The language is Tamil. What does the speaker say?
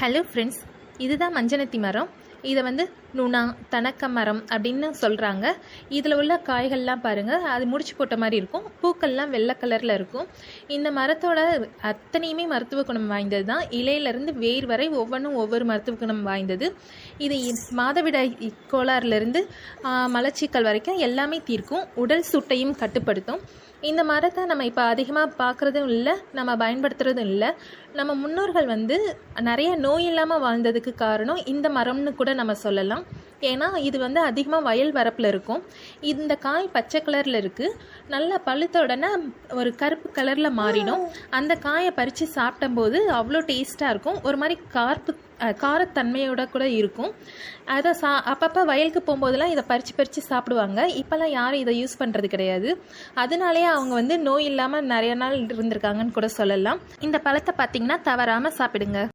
ஹலோ ஃப்ரெண்ட்ஸ் இதுதான் மஞ்சனத்தி மரம். இதை வந்து நுணா தனக்க மரம் அப்படின்னு சொல்கிறாங்க இதில் உள்ள காய்கள்லாம் பாருங்கள் அது முடிச்சு போட்ட மாதிரி இருக்கும். பூக்கள்லாம் வெள்ளை கலரில் இருக்கும். இந்த மரத்தோட அத்தனையுமே மருத்துவ குணம் வாய்ந்தது தான் இலையிலேருந்து வேர் வரை ஒவ்வொன்றும் ஒவ்வொரு மருத்துவ குணம் வாய்ந்தது. இது இ- மாதவிடாய் கோளாறுலேருந்து மலச்சிக்கல் வரைக்கும் எல்லாமே தீர்க்கும். உடல் சூட்டையும் கட்டுப்படுத்தும். இந்த மரத்தை நம்ம இப்போ அதிகமாக பார்க்குறதும் இல்லை நம்ம பயன்படுத்துகிறதும் இல்லை. நம்ம முன்னோர்கள் வந்து நிறைய நோய் இல்லாமல் வாழ்ந்ததுக்கு காரணம் இந்த மரம்னு கூட நம்ம சொல்லலாம். ஏன்னா இது வந்து அதிகமாக வயல் வரப்பில் இருக்கும். இந்த காய் பச்சை கலரில் இருக்குது நல்லா பழுத்த உடனே ஒரு கருப்பு கலரில் மாறிடும். அந்த காயை பறித்து சாப்பிடும்போது அவ்வளோ டேஸ்ட்டாக இருக்கும். ஒரு மாதிரி கார்ப்பு காரத்தன்மையோட கூட இருக்கும். அதை சா அப்பப்போ வயலுக்கு போகும்போதெல்லாம் இதை பறித்து பறித்து சாப்பிடுவாங்க. இப்போல்லாம் யாரும் இதை யூஸ் பண்ணுறது கிடையாது. அதனாலேயே அவங்க வந்து நோய் இல்லாமல் நிறைய நாள் இருந்திருக்காங்கன்னு கூட சொல்லலாம். இந்த பழத்தை பார்த்தீங்கன்னா தவறாமல் சாப்பிடுங்க.